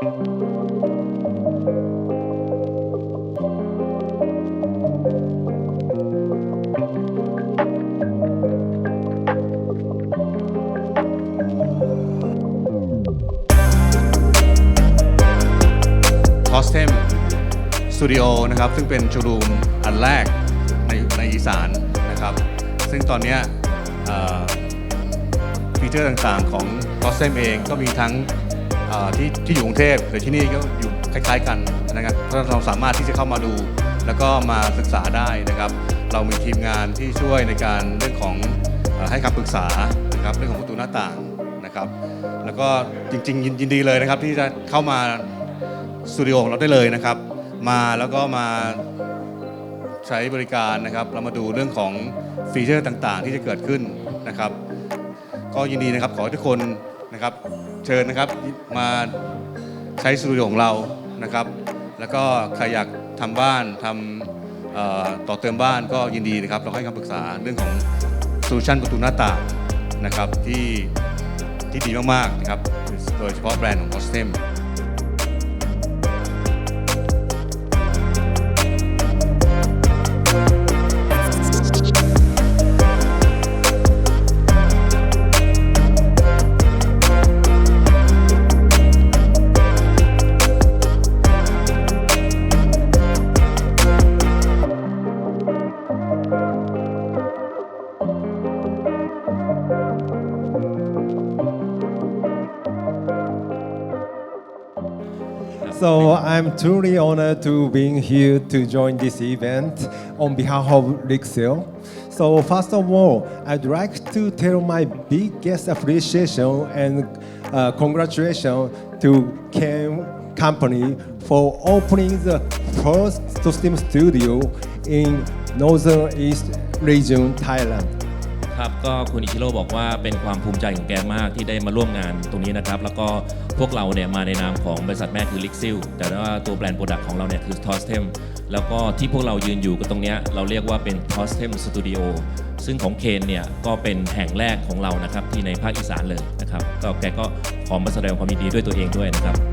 คอสเทมสตูดิโอนะครับ ซึ่งเป็นชูรูมอันแรกในในอีสานนะครับ ซึ่งตอนนี้ฟีเจอร์ต่างๆของคอสเทมเองก็มีทั้ง อ่อที่ที่อยู่กรุงเทพหรือที่นี่ก็อยู่คล้ายๆกันนะครับเพราะเราสามารถที่จะเข้ามาดู แล้วก็มาศึกษาได้นะครับ เรามีทีมงานที่ช่วยในการเรื่องของเอ่อให้คำปรึกษานะครับเรื่องของประตูหน้าต่างนะครับ แล้วก็จริงๆยินยินดีเลยนะครับที่จะเข้ามาสตูดิโอของเราได้เลยนะครับ มาแล้วก็มาใช้บริการนะครับ เรามาดูเรื่องของฟีเจอร์ต่างๆ ที่จะเกิดขึ้นนะครับ ก็ยินดีนะครับขอให้ทุกคน นะครับ เชิญนะครับมาใช้สตูดิโอของเรานะครับ แล้วก็ใครอยากทำบ้านทำต่อเติมบ้านก็ยินดีนะครับ เราให้คำปรึกษาเรื่องของโซลูชันประตูหน้าต่างนะครับที่ที่ดีมากๆนะครับโดยเฉพาะแบรนด์ของ c o s t e m So I'm truly honored to being here to join this event on behalf of Rixel. So first of all, I'd like to tell my biggest appreciation and uh, congratulations to Ken Company for opening the first system studio in Northern East region, Thailand. ครับก็คุณอิชิโร่บอกว่าเป็นความภูมิใจของแกมากที่ได้มาร่วมงานตรงนี้นะครับ แล้วก็พวกเราเนี่ยมาในนามของบริษัทแม่คือ l i x i l แต่ว่าตัวแบรนด์โปรดักต์ของเราเนี่ยคือ t o s t e m แล้วก็ที่พวกเรายืนอยู่กันตรงเนี้ยเราเรียกว่าเป็น t o s t e m Studio ซึ่งของเคนเนี่ยก็เป็นแห่งแรกของเรานะครับที่ในภาคอีสานเลยนะครับก็แกก็ขอมาแสดงความยินดีด้วยตัวเองด้วยนะครับ